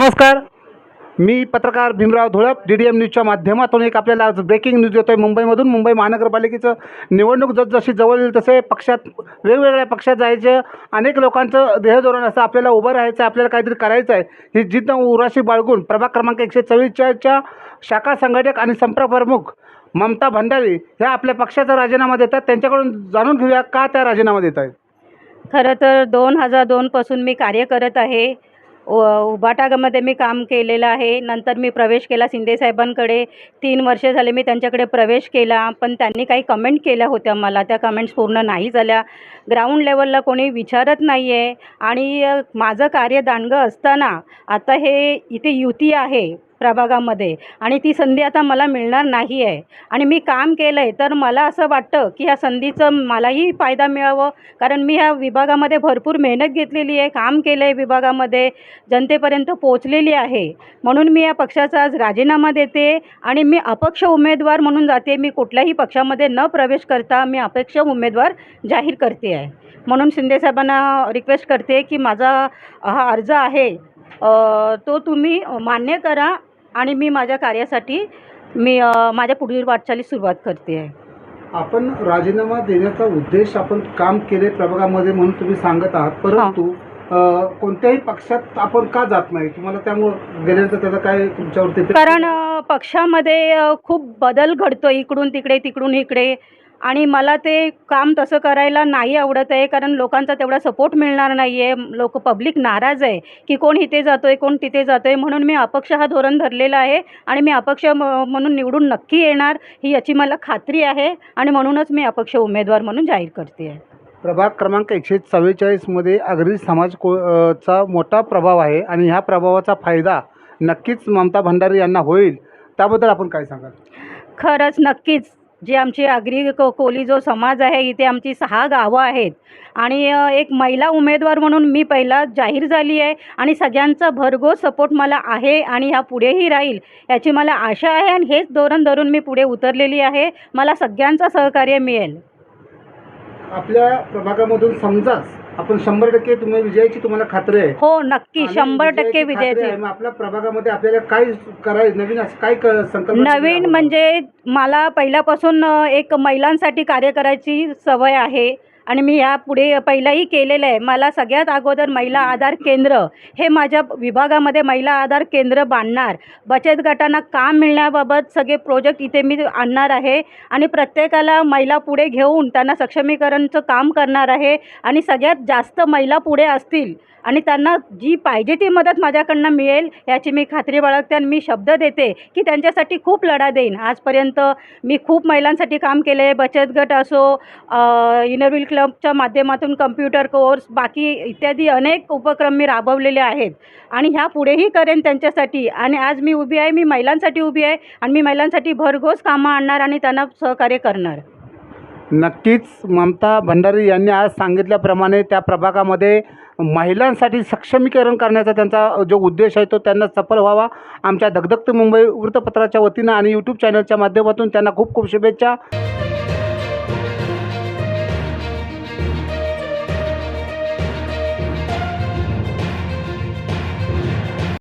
नमस्कार. मी पत्रकार Bhimrao Dhulap D D M न्यूजच्या माध्यमातून एक आपल्याला आज ब्रेकिंग न्यूज येतो आहे मुंबईमधून. मुंबई महानगरपालिकेचं निवडणूक जसजशी जवळ येईल तसे पक्षात वेगवेगळ्या पक्षात जायचं. अनेक लोकांचं ध्येयधोरण असं आपल्याला उभं राहायचं आहे आपल्याला काहीतरी करायचं आहे. ही जिद्द उराशी बाळगून प्रभाग क्रमांक एकशे चव्वेचाळीसच्या शाखा संघटक आणि संपर्क प्रमुख ममता भंडारी ह्या आपल्या पक्षाचा राजीनामा देतात. त्यांच्याकडून जाणून घेऊया का त्या राजीनामा देत आहेत खरं तर दोन हजार दोनपासून मी कार्य करत आहे. उभाटामध्ये मी काम केलेलं आहे. नंतर मी प्रवेश केला शिंदेसाहेबांकडे तीन वर्ष झाले मी त्यांच्याकडे प्रवेश केला पण त्यांनी काही कमेंट केल्या होत्या मला. त्या कमेंट्स पूर्ण नाही झाल्या. ग्राउंड लेवलला कोणी विचारत नाही आहे आणि माझं कार्य दांडगं असताना आता हे इथे युती आहे. प्रभागामध्ये. आणि ती संधी आता मला मिळणार नाही आहे आणि मी काम केलं आहे तर मला असं वाटतं की ह्या संधीचं मलाही फायदा मिळावं. कारण मी ह्या विभागामध्ये भरपूर मेहनत घेतलेली आहे काम केलं आहे विभागामध्ये जनतेपर्यंत पोचलेली आहे. म्हणून मी या पक्षाचा आज राजीनामा देते आणि मी अपक्ष उमेदवार म्हणून जाते. मी कुठल्याही पक्षामध्ये न प्रवेश करता मी अपक्ष उमेदवार जाहीर करते आहे. म्हणून शिंदेसाहेबांना रिक्वेस्ट करते की माझा हा अर्ज आहे तो तुम्ही मान्य करा आणि मी माझ्या कार्यासाठी मी माझ्या पुढील वाटचालीस सुरुवात करते. आहे आपण राजीनामा देण्याचा उद्देश आपण काम केले प्रभागामध्ये म्हणून तुम्ही सांगत आहात. परंतु कोणत्याही पक्षात आपण का जात नाही? तुम्हाला त्यामुळं गेल्यानंतर त्याचा काय तुमच्यावरती कारण पक्षामध्ये खूप बदल घडतो इकडून तिकडे तिकडून इकडे. आणि मला ते काम तसं करायला नाही आवडत आहे कारण लोकांचा तेवढा सपोर्ट मिळणार नाही आहे लोक पब्लिक नाराज आहे की कोण इथे जातो आहे कोण तिथे जातो आहे म्हणून मी अपक्ष हा धोरण धरलेला आहे आणि मी अपक्ष म म्हणून निवडून नक्की येणार ही याची मला खात्री आहे आणि म्हणूनच मी अपक्ष उमेदवार म्हणून जाहीर करते आहे. प्रभाग क्रमांक एकशे चव्वेचाळीसमध्ये अग्री समाज को चा मोठा प्रभाव आहे आणि ह्या प्रभावाचा फायदा नक्कीच ममता भंडारी यांना होईल. त्याबद्दल आपण काय सांगाल? खरंच नक्कीच. जे आमची आगरी को कोली जो समाज आहे इथे आमची सहा गावं आहेत. आणि एक महिला उमेदवार म्हणून मी पहिला जाहीर झाली आहे आणि सगळ्यांचा भरघोस सपोर्ट मला आहे आणि ह्या पुढेही राहील याची मला आशा आहे आणि हेच धोरण धरून मी पुढे उतरलेली आहे. मला सगळ्यांचा सहकार्य मिळेल. आपल्या प्रभागामधून समजाच आपण शंभर टक्के तुम्ही विजयाची तुम्हाला खात्री आहे. हो नक्की. आणि शंभर विजयाची टक्के आहे. विजयाची. मग आपल्या प्रभागामध्ये आपल्याला काय करायचं नवीन असं काय क- संकल्पना नवीन म्हणजे मला पहिल्यापासून अ, एक महिलांसाठी कार्य करायची सवय आहे. आणि मी यापुढे पहिलाही केलेलं आहे. मला सगळ्यात अगोदर महिला आधार केंद्र हे माझ्या विभागामध्ये महिला आधार केंद्र बांधणार. बचत गटांना काम मिळण्याबाबत सगळे प्रोजेक्ट इथे मी आणणार आहे. आणि प्रत्येकाला महिला पुढे घेऊन त्यांना सक्षमीकरणचं काम करणार आहे. आणि सगळ्यात जास्त महिला पुढे असतील आणि त्यांना जी पाहिजे ती मदत माझ्याकडनं मिळेल याची मी खात्री बाळगते आणि मी शब्द देते की त्यांच्यासाठी खूप लढा देईन. आजपर्यंत मी खूप महिलांसाठी काम केले आहे बचत गट असो इनरव्हील क्लबच्या माध्यमातून कम्प्युटर कोर्स बाकी इत्यादी अनेक उपक्रम मी राबवलेले आहेत. आणि ह्या पुढेही करेन त्यांच्यासाठी. आणि आज मी उभी आहे मी महिलांसाठी उभी आहे आणि मी महिलांसाठी भरघोस कामं आणणार आणि त्यांना सहकार्य करणार. नक्कीच ममता भंडारी यांनी आज सांगितल्याप्रमाणे त्या प्रभागामध्ये महिलांसाठी सक्षमीकरण करण्याचा त्यांचा जो उद्देश आहे तो त्यांना सफल व्हावा. आमच्या धगधगत मुंबई वृत्तपत्राच्या वतीनं आणि यूट्यूब चॅनलच्या माध्यमातून त्यांना खूप खूप शुभेच्छा.